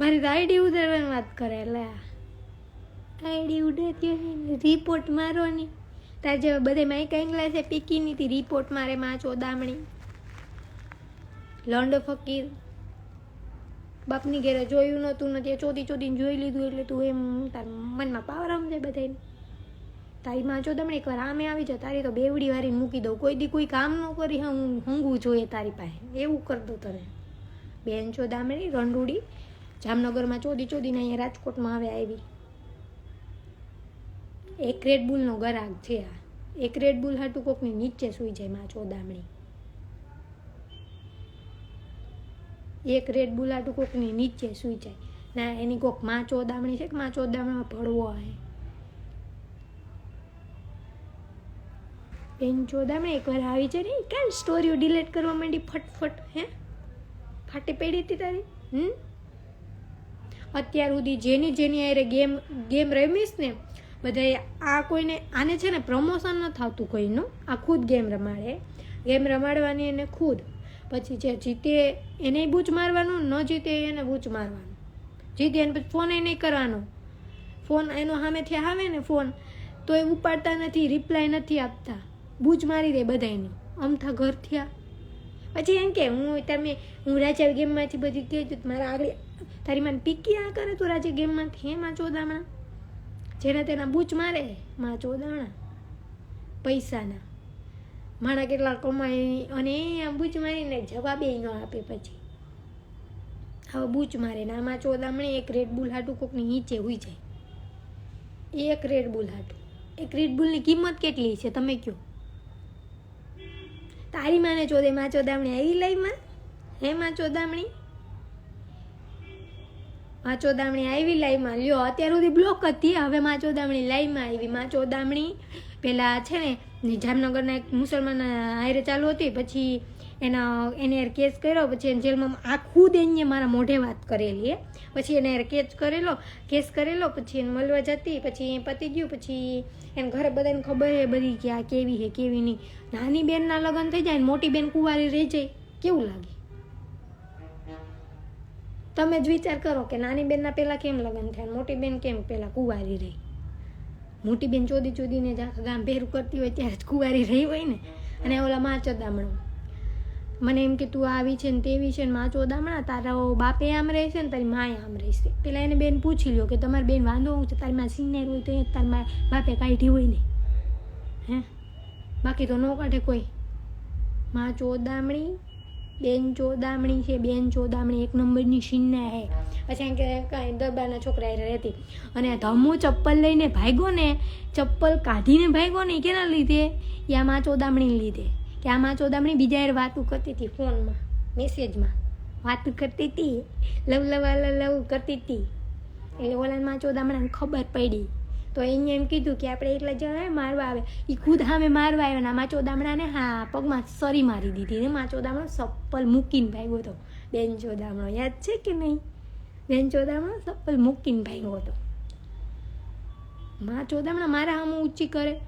મારી તો આઈડી ઉધારવાની વાત કરે એટલે આઈડી ઉડાડતી રિપોર્ટ મારો ની. તાર બધે માઇકા ઇંગ્લા છે, પીકી ની રિપોર્ટ મારે માં ચોદામણી લોન્ડો ફકીર. બાપની ઘેરે જોયું નહોતું નથી ચોદી ચોદીને જોઈ લીધું એટલે તું એમ તાર મનમાં પાવર સમજે બધાને તારી માં ચોદામણી એકવાર આમે આવી જાય, તારી તો બેવડી વારી મૂકી દઉં. કોઈ દી કોઈ કામ ન કરી, હું હંગવું જોઈએ તારી પાસે. એવું કર દઉં તને. બેન ચોદામણી રંડુડી જામનગરમાં ચોદી ચોદીને અહીંયા રાજકોટમાં આવે આવી. એક રેડ બુલનો ગરાગ છે આ. એક રેડ બુલ હાટું કોકની નીચે સૂઈ જાય માં ચોદામણી. એક રેડ બુલ હાટું કોકની નીચે સૂઈ જાય. ના, એની કોકમાં ચોદામણી છે કે માં ચોદામણીમાં ભળવો આવે બેન ચોદામણી એકવાર આવી છે ને કેમ સ્ટોરીઓ ડિલેટ કરવા માંડી ફટફટ, હે? ફાટી પડી હતી તારી? હમ? અત્યાર સુધી જેની જેની આરે ગેમ ગેમ રમીશ ને, બધાએ આ કોઈને, આને છે ને પ્રમોશન ન થતું કોઈનું. આ ખુદ ગેમ રમાડે. ગેમ રમાડવાની એને ખુદ. પછી જે જીતે એને બૂચ મારવાનું, ન જીતે એને બૂચ મારવાનું. જીતે એને પછી ફોન નહીં કરવાનો. ફોન એનો સામેથી આવે ને ફોન તો એ ઉપાડતા નથી રિપ્લાય નથી આપતા. બૂચ મારી દે બધાની અમથા ઘર થયા. પછી એમ કે, હું તમે, હું રાજા ગેમમાંથી બધી કહેજો મારા આગળ તારી મને પીકી આ કરે તું રાજા ગેમમાંથી માં ચોદામણા? જેને તેના બૂચ મારે, માં ચોદામણા. પૈસાના. માણા કેટલા કમાય અને આમ બૂચ મારીને જવાબે ન આપે પછી. હવે બૂચ મારે ને આમાં ચોદામણી એક રેડ બુલ હાટું કોકની નીચે હોઈ જાય. એક રેડ બુલ હાટું. એક રેડ બુલની કિંમત કેટલી છે તમે કયો? તારી માને ચોદે માં ચોદામણી આવી લાઈમાં હે માં ચોદામણી? માં ચોદામણી આવી લાઈવમાં. લ્યો, અત્યાર સુધી બ્લોક હતી હવે માચોદામણી ચોદામણી લાઈમાં આવી. માચોદામણી ચોદામણી પેલા છે ને જામનગરના એક મુસલમાન હાયરે ચાલુ હતી. પછી એના, એને કેસ કર્યો. પછી એને જેલમાં આખું દેનીએ મારા મોઢે વાત કરેલી. એ પછી એને કેસ કરેલો કેસ કરેલો. પછી એને મળવા જતી. પછી એ પતી ગયું. પછી એને ઘરે બધાને ખબર હે બધી કે આ કેવી હે, કેવી નહીં. નાની બેનના લગ્ન થઈ જાય ને મોટી બેન કુંવારી રહી જાય. કેવું લાગે? તમે જ વિચાર કરો કે નાની બેનના પહેલાં કેમ લગ્ન થયા મોટી બેન કેમ પહેલાં કુંવારી રહી? મોટી બેન ચોદી ચોદીને જ આખા ગામ ભેરું કરતી હોય ત્યારે જ કુંવારી રહી હોય ને? અને ઓલા માં ચોદામણું મને એમ કે તું આવી છે ને તેવી છે ને માં ચોદામણા તારો બાપે આમ રહેશે ને તારી માએ આમ રહેશે. પેલા એને બેન પૂછી લ્યો કે તમારી બેન વાંધો હું છે? તારી માં સિનિયર હોય તો એ તારી મા બાપે કાઢી હોય ને? હે? બાકી તો ન કાઢે કોઈ. માં ચોદામણી બેન ચોદામણી છે, બેન ચોદામણી એક નંબરની શીન્ના હે પછી કે કાંઈ દરબારના છોકરા રહેતી અને ધમો ચપ્પલ લઈને ભાગ્યો ને, ચપ્પલ કાઢીને ભાગ્યો ને, કેના લીધે? એ આ માં ચોદામણી લીધે. કે આ માં ચોદામણી બીજા હારે વાતું કરતી હતી ફોનમાં, મેસેજમાં. વાતું કરતી હતી લવ લવ લવ કરતી હતી. એટલે ઓલા માં ચોદામણાને ખબર પડી. તો એને એમ કીધું કે આપણે એકલા જણા મારવા આવે. એ ખુદ સામે મારવા આવ્યો ને માચો દામડાને હા પગમાં સરી મારી દીધી. ને માચો દામડો સપ્પલ મૂકીને ભાગ્યો હતો. બેન ચોદામણો યાદ છે કે નહીં? બેન ચોદામણો સપ્પલ મૂકીને ભાગ્યો હતો. માં ચોદામણા મારા આમ ઊંચી કરે.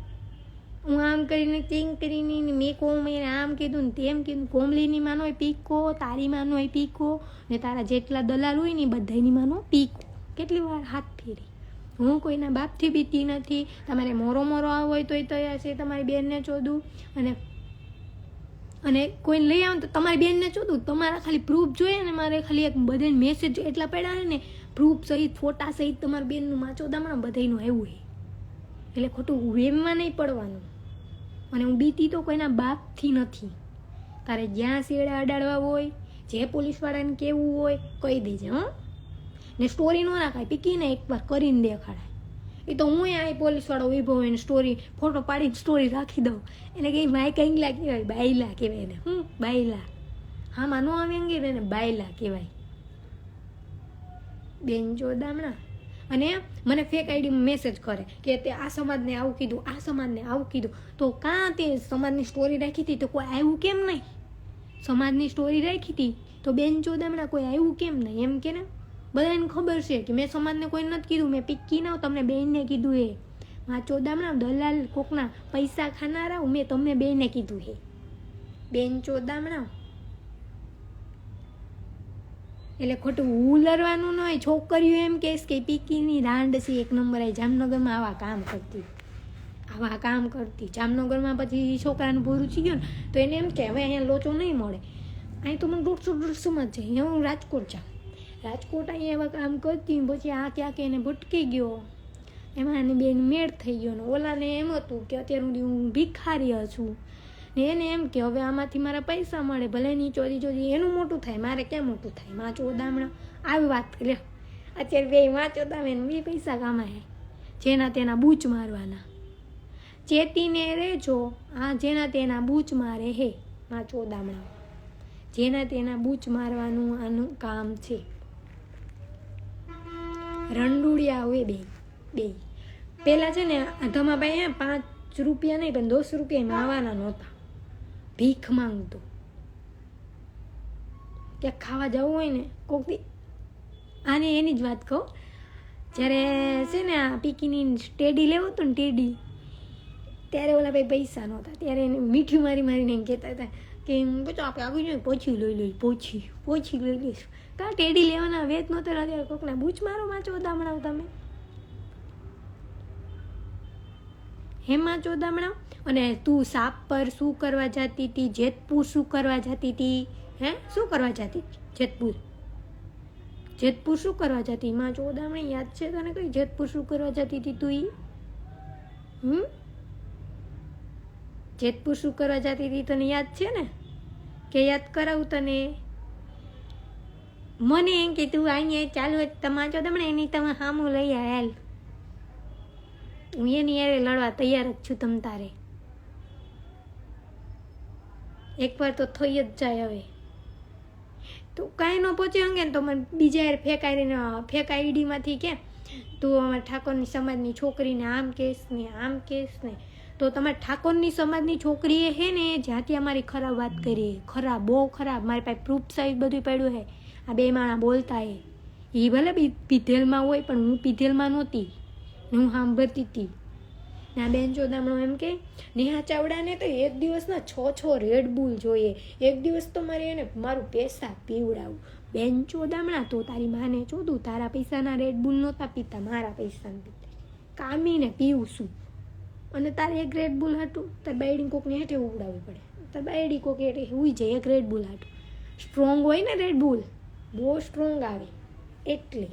હું આમ કરીને તેમ કરીને મેં કોમ એને આમ કીધું ને તેમ કીધું. કોમલીની માનો એ પીકો, તારી માનો એ પીકો. ને તારા જેટલા દલાલ હોય ને એ બધાની માનો પીકો. કેટલી વાર હાથ ફેરી. હું કોઈના બાપથી બીતી નથી, તમારે મોરો મોરો આવો હોય તોય તૈયાર છે તમારી બેનને ચોદું અને અને કોઈ લઈ આવે તો તમારી બેનને ચોદું તમારા ખાલી પ્રૂફ જોઈએ ને મારે ખાલી એક બધાને મેસેજ એટલા પડ્યા છે ને પ્રૂફ સહિત ફોટા સહિત તમારા બેનનું માં ચોદામણા બધાનું આવ્યું હોય એટલે ખોટું વેમમાં નહીં પડવાનું. અને હું બીતી તો કોઈના બાપથી નથી. તારે જ્યાં શેડા અડાડવા હોય, જે પોલીસવાળાને કેવું હોય, કહી દેજે, હં? ને સ્ટોરી ન નાખાય પીકીને એકવાર કરીને દેખાડાય. એ તો હું આ પોલીસવાળો ઊભો હોય ને સ્ટોરી ફોટો પાડીને સ્ટોરી રાખી દઉં. એને કંઈ માય કંઈલા કહેવાય બાયલા કહેવાય એને. હું બાયલા. હા માનો આવે અંગે એને બાયલા કહેવાય. બેન જોદામણા અને મને ફેક આઈડી મેસેજ કરે કે તે આ સમાજને આવું કીધું, આ સમાજને આવું કીધું. તો કાં તે સમાજની સ્ટોરી રાખી હતી તો કોઈ આવ્યું કેમ નહીં? સમાજની સ્ટોરી રાખી હતી તો બેન ચોદામણા કોઈ આવ્યું કેમ નહીં? એમ કે ને? બધાને ખબર છે કે મેં સમાજને કોઈ નથી કીધું, મેં પિક્કી ના તમને બેનને કીધું એ માં ચોદામણા દલાલ કોકના પૈસા ખાનારા મેં તમને બેને કીધું હે. બેન ચોદામણા. એટલે ખોટું ઉલરવાનું ન હોય, છોકરીઓ એમ કહેશ કે પીકીની દાંડ છે, એક નંબર આવી જામનગરમાં આવા કામ કરતી. આવા કામ કરતી. જામનગરમાં પછી છોકરાનું ભૂરું ચી ગયું ને, તો એને એમ કે, હવે અહીંયા લોચો નહીં મળે. અહીં તો મને દોઢસો દોઢસોમાં જ છે હું રાજકોટ જાઉં. રાજકોટ અહીંયા એવા કામ કરતી પછી આ ક્યાંક એને ભટકી ગયો. એમાં એની બેન મેળ થઈ ગયો ને ઓલાને એમ હતું કે અત્યારે સુધી હું ભિખારી છું. ને એને એમ કે હવે આમાંથી મારા પૈસા મળે, ભલે ની ચોરી ચોરી એનું મોટું થાય, મારે કેમ મોટું થાય? માં ચોદામણા આવી વાત લે અત્યારે બે માં ચોદામે ને બે પૈસા કમાય. જેના તેના બૂચ મારવાના. ચેતીને રેજો, આ જેના તેના બૂચ મારે હે. માં ચોદામણા જેના તેના બૂચ મારવાનું આનું કામ છે. રંડુડિયા હોય બે બે. પહેલાં છે ને ધમાભાઈ હે પાંચ રૂપિયા નહીં, પણ દસ રૂપિયા માવાના નહોતા. ભીખ માંગતો. ક્યાંક ખાવા જવું હોય ને, કોક દી આને એની જ વાત કહું. જ્યારે છે ને, આ પીકીની ટેડી લેવો હતો ને, ટેડી, ત્યારે ઓલા ભાઈ પૈસા નહોતા. ત્યારે એને મીઠું મારી મારીને એમ કહેતા હતા કે પછી આપણે આવી જોઈએ પોછી લઈ લઈ પોછી પોછી લઈ લઈશું. કાં ટેડી લેવાના વેત નહોતા ત્યારે કોકને બૂચ મારો માં ચોદામણા તમે? હેમાં ચોદામણા અને તું સાપ પર શું કરવા જતી હતી જેતપુર શું કરવા જતી હતી હે? શું કરવા જતી? જેતપુર. જેતપુર શું કરવા જતી? માં ચોદામણી યાદ છે તને કઈ? જેતપુર શું કરવા જતી હતી તું ઈ? હમ? જેતપુર શું કરવા જતી હતી તને યાદ છે ને? કે યાદ કરાવું તને? મને એમ કે તું અહીંયા ચાલુ તમારા તમને એની તમે સામું લઈ આવેલ હું એની યારે લડવા તૈયાર જ છું તમ તારે. એકવાર તો થઈ જ જાય હવે. તો કાંઈ ન પહોંચી અંગે તો મને બીજા યાર ફેક આઈડીને ફેક કે, તું અમારા ઠાકોરની સમાજની છોકરીને આમ કેસ ને આમ કેસ ને. તો તમારા ઠાકોરની સમાજની છોકરીએ હે ને જ્યાંથી અમારી ખરાબ વાત કરી. ખરાબ, બહુ ખરાબ. મારી પાસે પ્રૂફ સાઈઝ બધું પડ્યું હે. આ બે માણા બોલતા એ. એ ભલે પીધેલમાં હોય પણ હું પીધેલમાં નહોતી. હું સાંભળતી હતી ના બેન ચોદામણો એમ કે, નેહા ચાવડાને તો એક દિવસના છ છ રેડ બુલ જોઈએ. એક દિવસ તો મારે એને મારું પૈસા પીવડાવું. બેન ચોદામણા તો તારી માને ચોદું, તારા પૈસાના રેડ બુલ નહોતા પીતા, મારા પૈસા પીતા. કામીને પીવું છું અને તારે એક રેડબુલ હાટું? તાર બાયડી કોકને હેઠે ઉડાવવી પડે. તારે બાયડી કોક હેઠે હોય જાય, એક રેડ બુલ હાટું. સ્ટ્રોંગ હોય ને રેડ બુલ બહુ સ્ટ્રોંગ આવે. એટલે.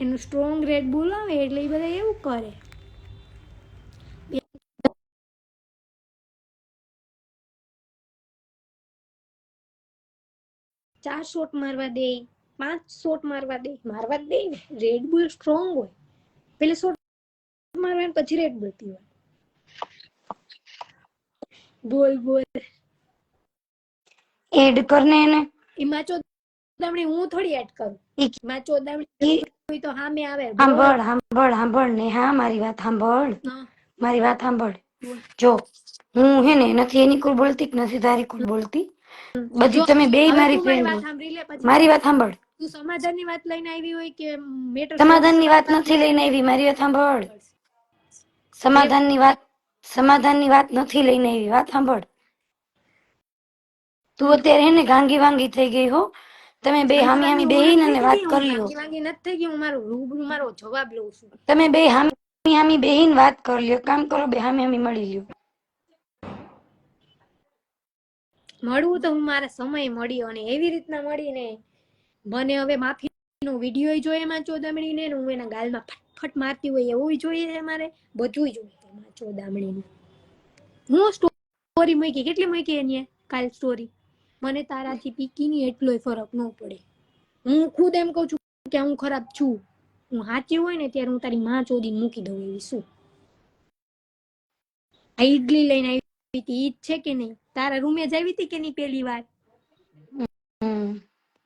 એનું સ્ટ્રોંગ રેડ બુલ આવે એટલે એ બધા એવું કરે. ચાર શોટ મારવા દે, પાંચ શોટ મારવા દે મારવા દે ને. રેડ બુલ સ્ટ્રોંગ હોય. પેલે શોટ મારવા પછી રેડ બુલ પીવા બોલ બોલ. એડ કરને એને. એમાં ચોદામણી હું થોડી એડ કરું? એમાં ચોદામણી ઈ- હોય તો સામે આવે. સાંભળ સાંભળ સાંભળ ને હા મારી વાત સાંભળ મારી વાત સાંભળ જો હું હે ને નથી એની કુલ બોલતી કે નથી તારી કુલ બોલતી? બધી તમે બે મારી ફ્રેન્ડ મારી વાત સાંભળ તું સમાધાનની વાત લઈને આવી હોય કે મેટર સમાધાનની વાત નથી લઈને આવી મારી વાત સાંભળ સમાધાનની વાત સમાધાનની વાત નથી લઈને આવી. વાત સાંભળ. તું અત્યારે ને ગાંગી વાંગી થઈ ગઈ હો. તમે બે હામી હામી બેહીને અને વાત કરી લ્યો વાંગી નથી થઈ ગઈ હું મારો રૂબરૂ મારો જવાબ લઉં છું. તમે બે હામી હામી બેહીને વાત કરી લ્યો કામ કરો બે હામી હામી મળી લ્યો. મળવું તો હું મારા સમય મળ્યો અને એવી રીતના મળીને મને હવે માફી નો વીડિયો જોઈએ એમાં ચોદામણીને ને હું એના ગાલમાં ફટફટ મારતી હોય એવું જોઈએ મારે. બધું જોઈએ. એમાં ચોદામણીનું હું સ્ટોરી મૂકી કેટલી મૂકી એની કાલ સ્ટોરી મને તારાથી પીકીની એટલોય ફરક ન પડે. હું ખુદ એમ કહું છું કે હું ખરાબ છું. હું સાચી હોય ને ત્યારે હું તારી માં ચોદીને મૂકી દઉં એવી શું? આ ઈડલી લઈને આવી હતી ઈજ છે કે નહીં? તારા રૂમે જ આવી હતી કે નહીં પેલી વાર?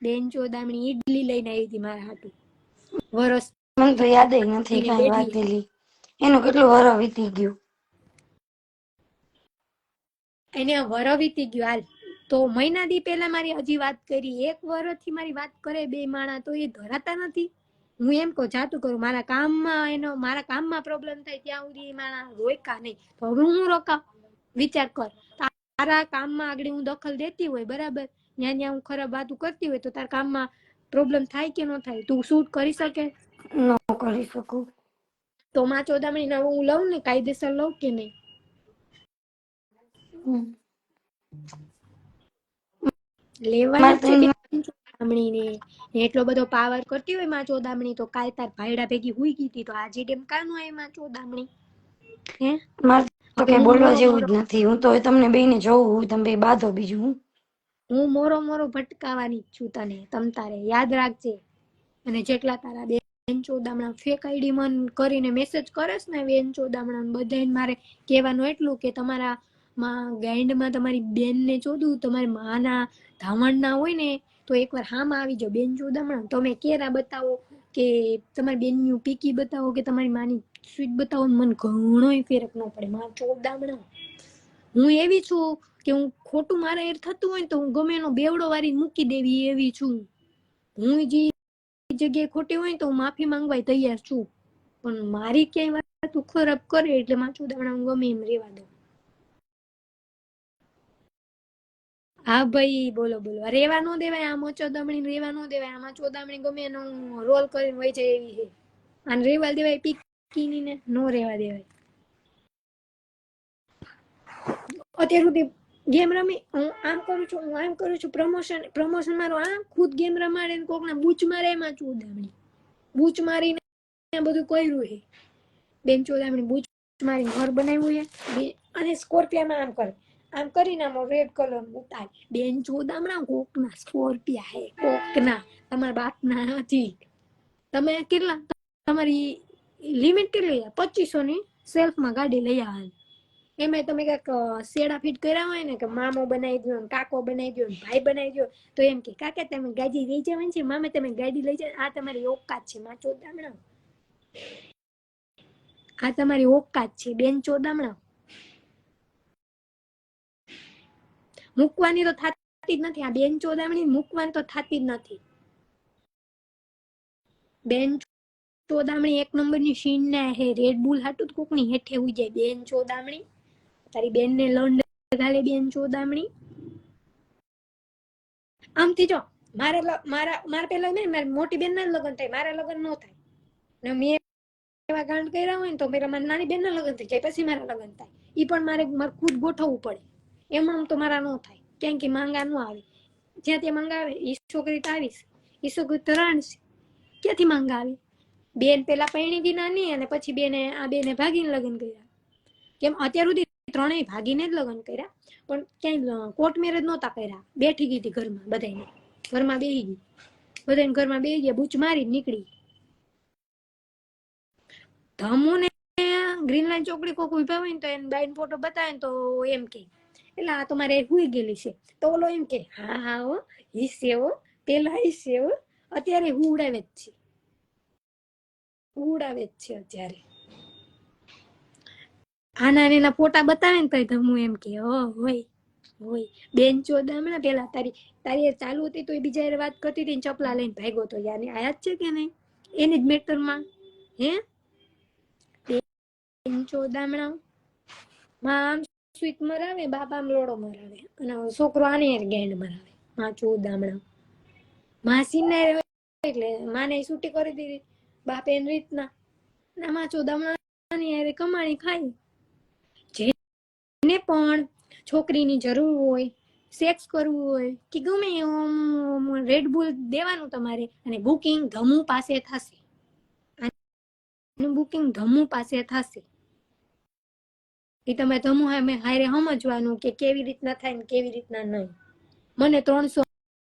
બેન ચોદામણી ઈડલી લઈને આવી હતી મારા હાટુ. વરસ મને તો યાદ નથી કઈ વાત એનું કેટલું વર વીતી ગયું? એને વર વીતી ગયું હાલ. તો મહિના દી પહેલા મારી હજી વાત કરી. એક વર્ષથી મારી વાત કરે બે માણા તો એ ધરાતા નથી. હું એમ કહું જાતું કરું. મારા કામમાં એનો મારા કામમાં પ્રોબ્લેમ થાય ત્યાં સુધી એ માણા રોકા નહીં. તો હવે હું રોકા વિચાર કર. તારા કામમાં આગળ હું દખલ દેતી હોય બરાબર? ત્યાં ત્યાં હું ખરાબ વાતું કરતી હોય તો તારા કામમાં પ્રોબ્લેમ થાય કે ન થાય? તું શૂટ કરી શકે? ન કરી શકું. તો માં ચોદામણી ના હું લઉં ને કાયદેસર લઉં કે નહીં? એટલો બધો પાવર કરતી હોયમાં ચોદામણી તો કાલ તાર ભાઈડા ભેગી હુઈ ગઈ હતી તો આજે ડેમ કાનું આવે માં ચોદામણી? હે? તો કઈ બોલવા જેવું જ નથી. હું તો તમને બેને જોઉં હું તમે બાધો બીજું હું. હું મોરો મોરો ભટકાવાની જ છું તને તમ તારે. યાદ રાખજે. અને જેટલા તારા બેન ફેક આઈડી મન કરીને મેસેજ કરેસ ને બેન બધાને મારે કહેવાનું એટલું કે તમારા માં ગાઈન્ડમાં તમારી બેનને ચોદું, તમારી માના ધામણના હોય ને, તો એકવાર હામાં આવી જાઓ બેન ચોદામણા તમે કેરા બતાવો કે તમારી બેનનું પીકી બતાવો કે તમારી માની સ્વીટ બતાવો મને ઘણોય ફેરક ન પડે. માં ચોદામણા હું એવી છું કે હું ખોટું મારા એર થતું હોય ને તો હું ગમે એનો બેવડો વારી મૂકી દેવી એવી છું. હું જે જગ્યાએ ખોટી હોય તો હું માફી માંગવા તૈયાર છું. પણ મારી ક્યાંય વાત ખરાબ કરે એટલે માં દાણા ગમે એમ રેવા દઉં. હા ભાઈ, બોલો બોલો. રેવા નો દેવાય આમ ચોદામણી રેવા નો દેવાય આમાં ચોદામણી ગમે એનો રોલ કરીને હોય જાય એવી છે. અને રેવા દેવાય પીકીની ને નો રેવા દેવાય. અત્યાર સુધી ગેમ રમી, હું આમ કરું છું, હું આમ કરું છું પ્રમોશન પ્રમોશન મારો આમ ખુદ ગેમ રમાડે ને કોકના બૂચ મારે એમાં ચોદામણી બૂચ મારીને બધું કર્યું છે. બેન ચોદામણી બૂચ મારી ઘર બનાવ્યું છે. અને સ્કોર્પિયામાં આમ કરે. આમ કરીને આમ રેડ કલર ઉતાર. બેન ચોદામણા કોકના સ્કોર્પિયા હે કોકના. તમારા બાપના નથી. તમે કેટલા, તમારી લિમિટ કેટલી પચીસો ની સેલ્ફમાં ગાડી લઈ આવવાની એમાં તમે કંઈક શેડા ફીટ કર્યા હોય ને કે મામો બનાવી દો કાકો બનાવી દો ભાઈ બનાવી દો તો એમ કે, કાકા, તમે ગાડી લઈ જવાની છે? મામે તમે ગાડી લઈ જાવ આ તમારી ઓકાત છે માં ચોદામણા આ તમારી ઓકાત છે, બેન ચોદામણા મૂકવાની તો થાતી જ નથી. આ બેન ચોદામણી મૂકવાની તો થાતી જ નથી. બેન ચોદામણી એક નંબરની સીન ના હે રેડ બુલ હાટું કોકની હેઠે ઉઈ જાય. બેન ચોદામણી તારી બેન ને લંડ ગાલે બેન ચોદામણી આમથી જો, મારે મારા મારા પેલા ને મારી મોટી બેન ના લગ્ન થાય, મારા લગ્ન નો થાય. ને મેં એવા ગાંડ કર્યા હોય ને તો પેલા મારી નાની બેન ના લગ્ન થઈ જાય, પછી મારા લગ્ન થાય. ઈ પણ મારે મારે ખુદ ગોઠવવું પડે. એમાં તો મારા નો થાય. કેમ કે માંગા નો આવે. જ્યાં ત્યાં માંગા આવે ઈ છોકરી તારીશ ઈ છોકરી તો રાણશે ક્યાંથી માંગા આવે બેન પેલા પૈણી થી નાની અને પછી બેને, આ બેને ભાગીને લગ્ન કર્યા. કેમ, અત્યાર સુધી ત્રણેય ભાગીને જ લગ્ન કર્યા. પણ ક્યાંય કોર્ટ મેરેજ નહોતા કર્યા. બેઠી ગઈ હતી ઘરમાં બધાને ઘરમાં બેહી ગઈ. બધાને ઘરમાં બેહી ગયા, બૂચ મારી નીકળી. ધમુ ને ગ્રીન લાઈન ચોકડી કોક ઊભા હોય ને તો એને બાઈન ફોટો બતાવે તો એમ કે એટલે આ તો મારે હુઈ ગયેલી છે. તો ઓલો એમ કે, હા હા, હો હિસ્સે હો. પેલા હિસ્સે હો. અત્યારે હું ઉડાવે જ છે. ઉડાવે જ છે અત્યારે. આના એના ફોટા બતાવે ને તો હું એમ કે હો હોય હોય. બેન ચોદામણા પેલા તારી તારી ચાલુ હતી તો એ બીજા વાત કરતી હતી ને ચપલા લઈને ભાગ્યો તો યાર આયા જ છે કે નહીં? એની જ મેટરમાં, હે? બેન ચોદામણા માં આમ સ્વીટ મરાવે, બાપ આમ લોડો મરાવે, અને છોકરો આની યાર ગેંડ મરાવે. માં ચોદામણા માસી ને એટલે માને છૂટી કરી દીધી, બાપ એની રીતના, ના, માં ચોદામણાની હારે કમાણી ખાઈ જેને પણ છોકરીની જરૂર હોય સેક્સ કરવું હોય, કે ગમે એમ રેડબુલ દેવાનું તમારે અને બુકિંગ ધમુ પાસે થશે. બુકિંગ ધમુ પાસે થશે. એ તમે ધમુ અમે હારે સમજવાનું કે કેવી રીતના થાય ને કેવી રીતના નહીં. મને ત્રણસો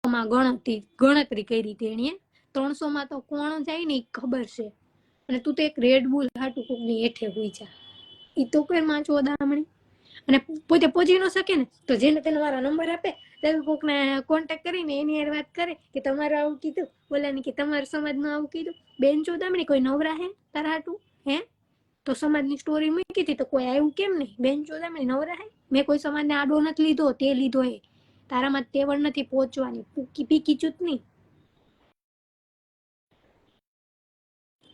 માં ગણતરી ગણતરી કરી તેણીએ ત્રણસો માં તો કોણ જાય ને ખબર છે. અને તું તો એક રેડ બુલ હાટું કોકની હેઠે હોઈ જા. એ તો કઈ માં ચોદામણી અને પોતે પહોંચી ન શકે ને, તો જેને તેને મારા નંબર આપે તે કોકને કોન્ટેક્ટ કરીને એની યાર વાત કરે કે તમારે આવું કીધું, બોલાની કે તમારા સમાજમાં આવું કીધું. બેન ચોદામણી કોઈ નવરા હે તારા હાટું? હે? તો સમાજની સ્ટોરી મૂકી હતી, તો કોઈ આવ્યું કેમ નહીં? બેન ચોદામણી નવરા હે? મેં કોઈ સમાજને આડો નથી લીધો, તે લીધો હે તારામાં તેવડ નથી પહોંચવાની, પૂકી પીકી ચૂતની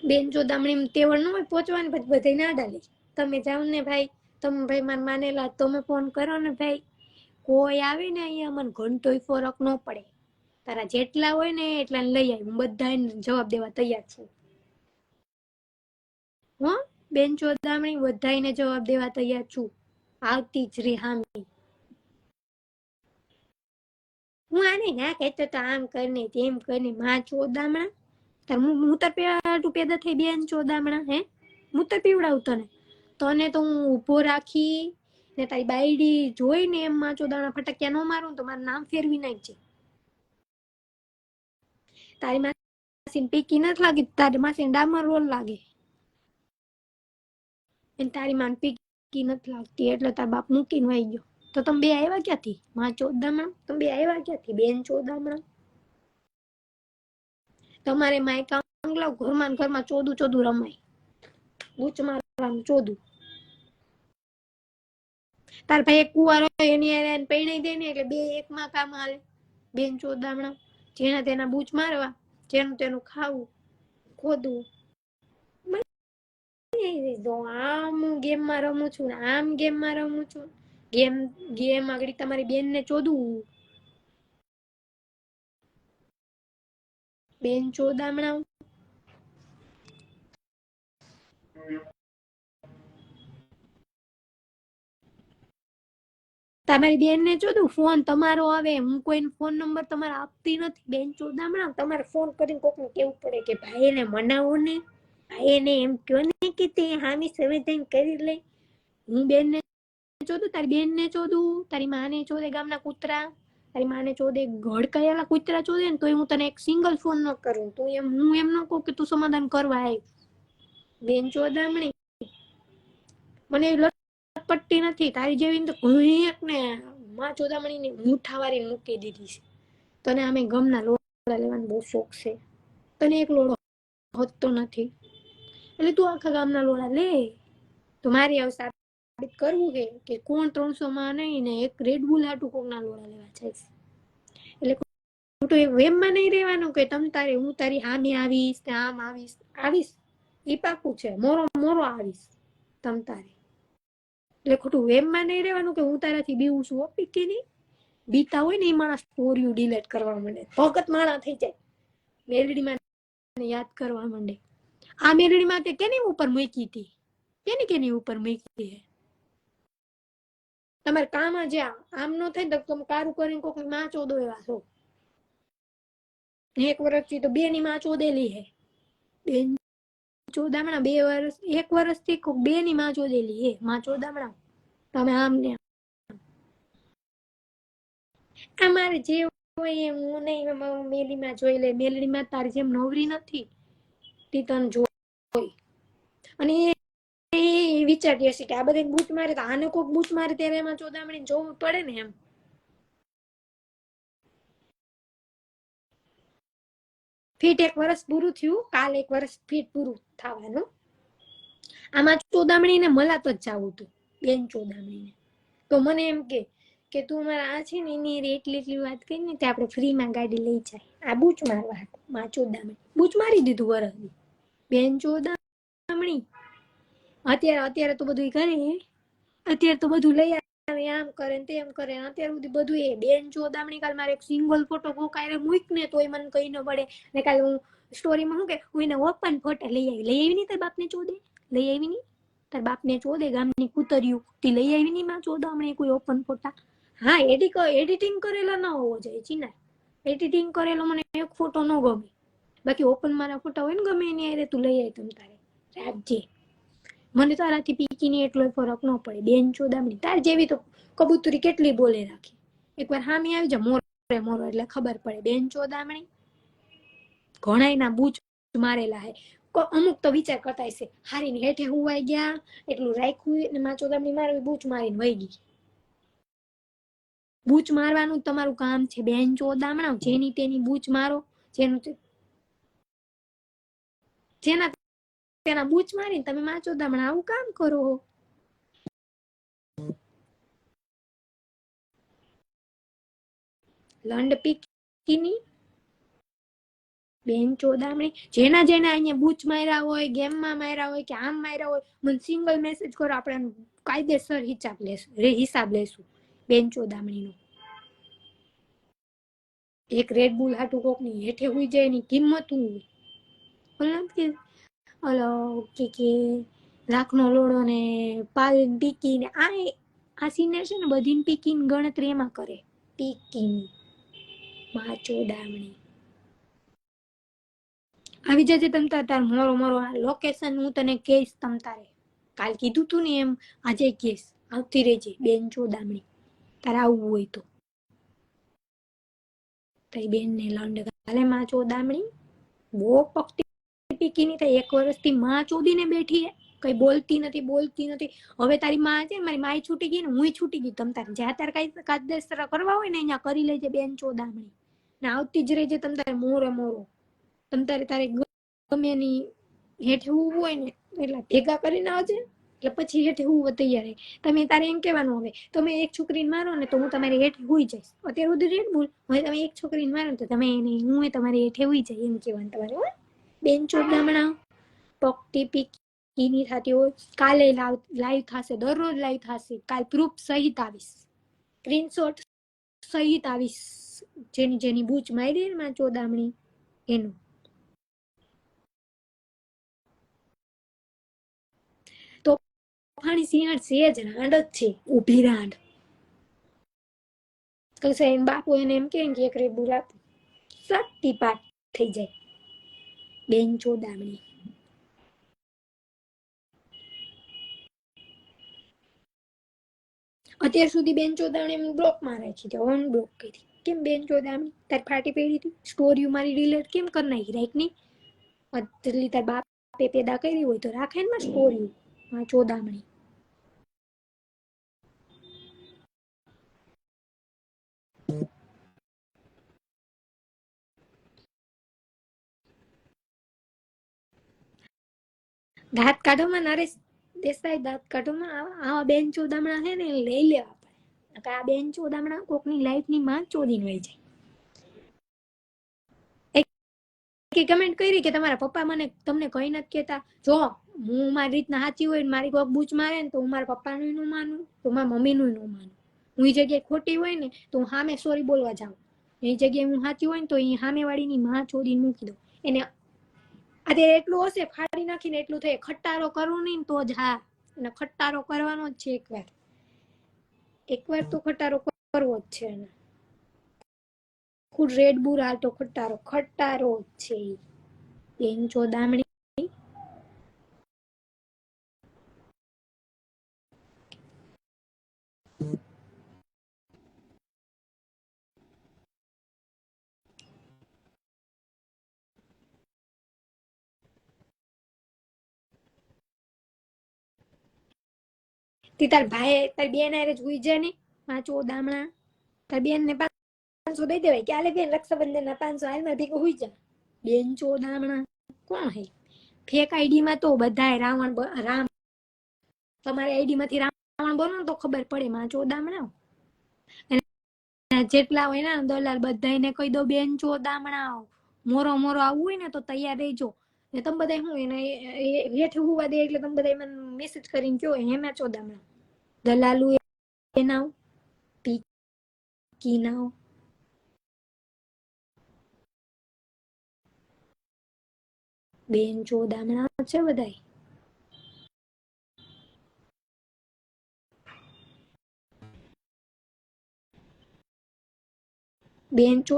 બેન ચોદામણી તેવડ ન હોય પહોંચવાની, પછી બધાય ના ડાલે તમે જાઓ ને ભાઈ તમે ભાઈ, માર માનેલા તમે ફોન કરો ને ભાઈ, કોઈ આવે ને અહીંયા મને ઘંટોય ફરક ન પડે. તારા જેટલા હોય ને એટલા લઈ આવી હું બધાને જવાબ દેવા તૈયાર છું. હો, બેન ચોદામણી બધાને જવાબ દેવા તૈયાર છું. આવતી જ રે હામી. હું આને ના કહેતો તો આમ કરીને, તેમ કરીને, માં ચોદામણા. તાર હું તાર પેલા પેદા થઈ બેન ચોદામણા, હે? હું તાર પીવડાવું તને. તને તો હું ઊભો રાખી ને તારી બાયડી જોઈને એમ માં ચોદામણા ફટક્યા ન મારું તો મારું નામ ફેરવી નાખજે. તારી માસીને પીકી નથી લાગી, તારી માસીને ડામર રોલ લાગે. અને તારી માન પીકી નથી લાગતી, એટલે તાર બાપ મૂકીને વહી ગયો. તો તમે બે આવ્યા ક્યાંથી? માં ચોદામણા તમે બે આવ્યા ક્યાંથી? બેન ચોદામણા તમારે માયકા કાંગલાવ ઘરમાં ઘરમાં ચોદું ચોદું રમાય. બૂચ મારવાનું ચોદું. તાર ભાઈ એક કુવારો એની એને પરણાઈ દે ને એટલે બે એકમાં કામ હાલે. બેન ચોદામણા જેના તેના બૂચ મારવા, જેનું તેનું ખાવું, ખોદવું. આમ હું ગેમમાં રમું છું ને આમ ગેમમાં રમું છું. ગેમ ગેમ આગળ તમારી બેનને ચોદવું બેન ચોદામણા તમારી બેનને ચોદું ફોન તમારો આવે, હું કોઈને ફોન નંબર તમારે આપતી નથી. બેન ચોદામણા, તમારે ફોન કરીને કોકને કેવું પડે કે ભાઈ એને મનાવો ને ભાઈ એને એમ કહો ને કે તે હામી સંવેદન કરી લે. હું બેનને ચોદું તારી બેનને ચોદું તારી માને ચોદે ગામના કૂતરા, તારી માને ચોદે ગળકાયેલા કૂતરા ચોદે ને તોય હું તને એક સિંગલ ફોન ન કરું. તું એમ, હું એમ ન કહું કે તું સમાધાન કરવા આવી બેન ચોદામણી, મને લટપટ્ટી નથી. તારી જેવી તો ને માં ચોદામણી ને મૂઠા વાળી મૂકી દીધી છે. તને અમે ગમના લોડા લેવાનો બહુ શોખ છે. તને એક લોડો હોતો નથી. એટલે તું આખા ગામના લોડા લે. તો મારી આવ સાબિત કરવું કે કે કોણ ત્રણસો માં નહીં ને એક રેડ બુલ હાટું કોકના લોડા લેવા જાય છે. એટલે ખોટું એ વેમમાં નહીં રહેવાનું કે તમ તારે, હું તારી હામે આવીશ ને આમ આવીશ આવીશ. એ પાકું છે. મોરો મોરો આવીશ તમ તારે. એટલે ખોટું વેમમાં નહીં રહેવાનું કે હું તારાથી બીવું છું ઓપી કે નહીં બીતા હોય ને એ માણસ સ્ટોરીઓ ડિલેટ કરવા માંડે. ભગત માણા થઈ જાય. મેલડીમાં યાદ કરવા માંડે. આ મેલડીમાં તે કેની ઉપર મૂકી હતી? કેની કેની ઉપર મૂકી હતી તમારે કામ જ આ આમ નો થાય તો તમે કારું કરીને કોકમાં ચોદો એવા છો. એક વર્ષથી તો બે ની માં ચોદેલી હે. બેન ચોદામણા બે વર્ષ એક વર્ષથી બે ની માં ચોદેલી એ માં ચોદામણા તમે આમ ને અમારે જે હોય એમ હું નહીં મેલીમાં જોઈ લે. મેલડીમાં તારી જેમ નવરી નથી, તે તને જોઈ. અને એ વિચારતી હશે કે આ બધા બૂટ મારે તો, આને કોક બૂટ મારે ત્યારે એમાં ચોદામણી જોવું પડે ને એમ. ફીટ એક વર્ષ પૂરું થયું, કાલ એક વર્ષ ફીટ પૂરું થવાનું. આમાં ચોદામણીને મલાત જ જવું હતું, બેન ચોદામણીને. તો મને એમ કે કે તું મારા આ છે ને એની હારે એટલી વાત કરી ને તે આપણે ફ્રીમાં ગાડી લઈ જાય. આ બૂચ મારવા હતું માં ચોદામણી. બૂચ મારી દીધું વરસની બેન ચોદામણી. અત્યારે અત્યારે તો બધું કરે અત્યારે તો બધું લઈ આમ કરે ને તેમ કરે. અત્યાર સુધી બધું એ બેન ચોદામણી કાલ મારે એક સિંગલ ફોટો કોકારે મૂક ને તોય મને કઈ ન પડે ને કાલ હું સ્ટોરીમાં શું કે, હું એને ઓપન ફોટા લઈ આવી. લઈ આવી નહીં તાર બાપને ચોદે? લઈ આવી નહીં? તાર બાપને ચોદે ગામની કુતર્યું તી લઈ આવી નહીં માં ચોદામણી કોઈ ઓપન ફોટા હા એડિક એડિટિંગ કરેલા ન હોવો જોઈએ, ચીના. એડિટિંગ કરેલો મને એક ફોટો ન ગમે. બાકી ઓપન મારા ફોટા હોય ને ગમે એની આરે તું લઈ આવી તમ તારે. રાખજે. મને તારાથી પીકીની એટલો ફરક ન પડે. બેન ચોદામણી તાર જેવી તો કબૂતરી કેટલી બોલે રાખી. એકવાર હામી આવી જા, મોરે મોરો, એટલે ખબર પડે. બેન ચોદામણી ઘણાયના બૂચ મારેલા હે. અમુક તો વિચાર કરતા હશે, હારીને હેઠે હુવાઈ ગયા, એટલું રાખ્યું ને માં ચોદામણી મારવી બૂચ મારીને વહી ગઈ. બૂચ મારવાનું તમારું કામ છે, બેન ચોદામણા જેની તેની બૂચ મારો, જેનું જેના તેના બૂચ મારીને તમે માચો દમણા આવું કામ કરો લંડ પીકીની બેન ચોદામણી, જેના જેના અહીંયા બૂચ માર્યા હોય, ગેમમાં માર્યા હોય કે આમ માર્યા હોય, મને સિંગલ મેસેજ કરો, આપણે કાયદેસર હિસાબ લેશું, રે, હિસાબ લેશું, બેન ચોદામણીનો. એક રેડ બુલ હાટુ કોકની હેઠે હુઈ જાય એની કિંમત હું કે ઓલો કે કે રાખનો લોડો ને પાલ પીકી ને આ આ સિનિયર છે ને બધી પીકીની ગણતરી એમાં કરે. પીકીની માચો ચોદામણી આવી જજે તમ તાર મોરો મોરો આ લોકેશન હું તને કહીશ તમ તારે. કાલ કીધું તું ને એમ, આજે કહીશ. આવતી રહેજે બેન ચોદામણી તારે આવવું હોય તો. તારી બેન ને લંડ કાલે માં ચોદામણી બહુ પકતી પીકીની થાય, એક વર્ષથી માં ચોદીને બેઠી કઈ બોલતી નથી બોલતી નથી. હવે તારી માં છે મારી માય છૂટી ગઈ ને હું છૂટી ગઈ. તમ તારે જ્યાં તારે કઈ કાયદેસર કરવા હોય ને, અહીંયા કરી લેજે બેન ચોદામણી. ને આવતી જ રહેજે તમ તારે મોરે મોરો. તમ તારે તારે ગમે એની હેઠે ઉભું હોય ને, એટલે ભેગા કરીને આવજે. એટલે પછી હેઠે હું તૈયાર તમે તારે એમ કહેવાનું હવે, તમે એક છોકરીને મારો ને, તો હું તમારી હેઠે હુઈ જઈશ. અત્યારે સુધી રેડ બોલ હવે તમે એક છોકરીને મારો ને, તો તમે એને હું તમારી હેઠે હુઈ જાય એમ કહેવાનું તમારે બેન ચોદામણા ટીપી કીની થતી હોય. કાલે લાઈવ થશે, દરરોજ લાઈવ થશે. કાલ પ્રૂફ સહિત આવીશ. સ્ક્રીનશોટ સહિત આવીશ. જેની જેની બૂચ મારી માં ચોદામણી એનું. તોફાની સિંહણ છે જ રાંડ જ છે. ઊભી રાંડ. કશે એમ બાપુ એને એમ કે એક રે બોલાત સટ્ટી પાટ થઈ જાય. બેન ચોદામણી અત્યાર સુધી બેન ચોદામણી એમ મારે રાખી હતી ઓન બ્લોક કરી. કેમ બેન ચોદામણી તાર ફાટી પડી હતી. સ્ટોરી મારી ડિલીટ કેમ કરી નાખી? રાઈટની. એટલી તાર બાપે પેદા કરી હોય તો રાખે ને સ્ટોરી માં ચોદામણી દાંત કાઢોમાં નરેશ, દેસાઈ દાંત કાઢોમાં આવા બેન ચોદામણા છે ને લઈ લેવા પડે આ બેન ચોદામણા કોકની લાઈફની માં ચોદીને વહી જાય. કે કમેન્ટ કરી કે તમારા પપ્પા મને તમને કઈ નથી કેતા જો, હું મારી રીતના સાચી હોય ને, મારી કોઈક બૂચ મારે ને, તો હું મારા પપ્પાનું નું માનું, તો મારા મમ્મીનું નું માનું. હું એ જગ્યાએ ખોટી હોય ને, તો હું સામે સોરી બોલવા જાઉં. એ જગ્યાએ હું સાચી હોય ને, તો એ સામે વાળીની માં ચોદીને મૂકી દઉં. એને અત્યારે એટલું હશે, ફાડી નાખીને એટલું થાય. ખટારો કરવો નહીં તો જ હા. અને ખટારો કરવાનો જ છે એકવાર એકવાર તો ખટારો કરવો જ છે એને. ખુદ રેડ બુર હાલ તો ખટારો. ખટારો જ છે બેન બેન ચોદામણી તી તાર ભાઈ, તાર બેન હારે જ જાય ને પાંચો દામણા. તાર બેન ને પાંચસો દઈ દેવાય, કે આલે બેન રક્ષાબંધન ના પાંચસો હાલમાં ભેગો હોઈ જા. બેન ચો દામણા. કોણ હે? ફેક આઈડી માં તો બધાય રાવણ રામ. તમારી આઈડી માંથી રાવણ બોલો ને તો ખબર પડે માં ચો દામણા જેટલા હોય ને દલાલ બધાયને કહી દો, બેન ચો દામણા. મોરો મોરો આવવું હોય ને તો તૈયાર રહેજો. ને તમે બધા હું એને હેઠ હોવા દે એટલે તમે બધા મને મેસેજ કરીને કયો હેમે ચોદામણા દલાલુ એ નાવ પીકી નાવ બેન ચોદામણા છે બધાય. બેન ચો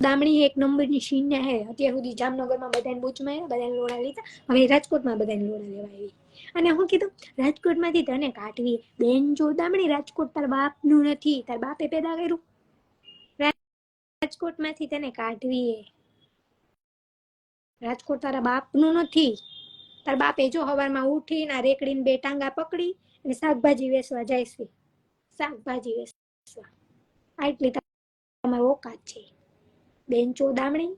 દામણી એક નંબરની શીન્ય હે. અત્યાર સુધી જામનગરમાં બધાને બૂચમાં બધાને લોડા લીધા. હવે રાજકોટમાં બધાને લોડા લેવા આવી. અને હું કીધું, રાજકોટમાંથી તને કાઢવી. બેન જો દામણી, રાજકોટ તાર બાપનું નથી. તાર બાપે પેદા કર્યું. રાજકોટમાંથી તને કાઢવી રાજકોટ તારા બાપનું નથી. તાર બાપે જો હવારમાં ઉઠીને આ રેકડીને બે ટાંગા પકડી અને શાકભાજી વેચવા જાય છે. શાકભાજી વેચવા આટલી તમારી ઓકાત છે. બેન ચોદામણી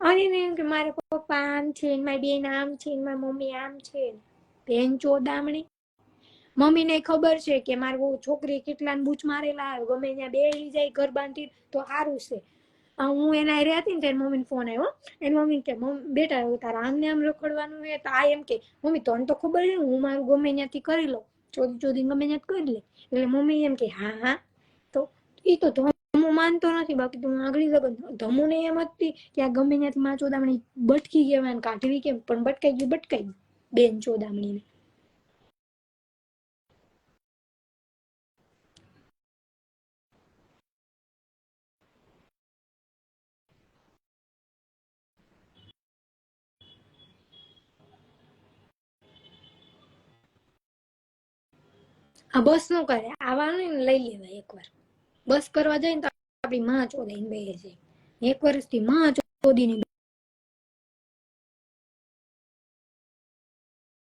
અને એમ કે મારા પપ્પા આમ છે મારી બેન આમ છે મારી મમ્મી આમ છે ને. બેન ચોદામણી મમ્મીને ખબર છે કે મારી બહુ છોકરી કેટલા બૂચ મારેલા આવે, ગમે ત્યાં બેસી જાય, ઘર બાંધી તો સારું છે. હું એના રહ્યા હતી ને ત્યારે મમ્મીને ફોન આવ્યો એની મમ્મી કે, મમ્મી, બેટા તારા આમને આમ રખડવાનું છે? તો આ એમ કે, મમ્મી, તને તો ખબર છે હું મારું ગમે ત્યાંથી કરી લઉં. ચોદી ચોદી ગમે ત્યાં કરી લે. એટલે મમ્મી એમ કે, હા હા. તો એ તો ધમુ માનતો નથી, બાકી તું આગળી ધમુ ધમુને એમ હતી કે આ ગમે ત્યાંથી માં ચોદામણી બટકી ગયા ને કાઢવી કેમ, પણ બટકાઈ ગયું બટકાઈ ગયું, બેન ચોદામણીને. આ બસનું કરે આવવાનું ને લઈ લેવાય એકવાર. બસ કરવા જઈએ ને તો આપણી માં ચોદાઈને બેસે એક વર્ષથી માં ચોદીને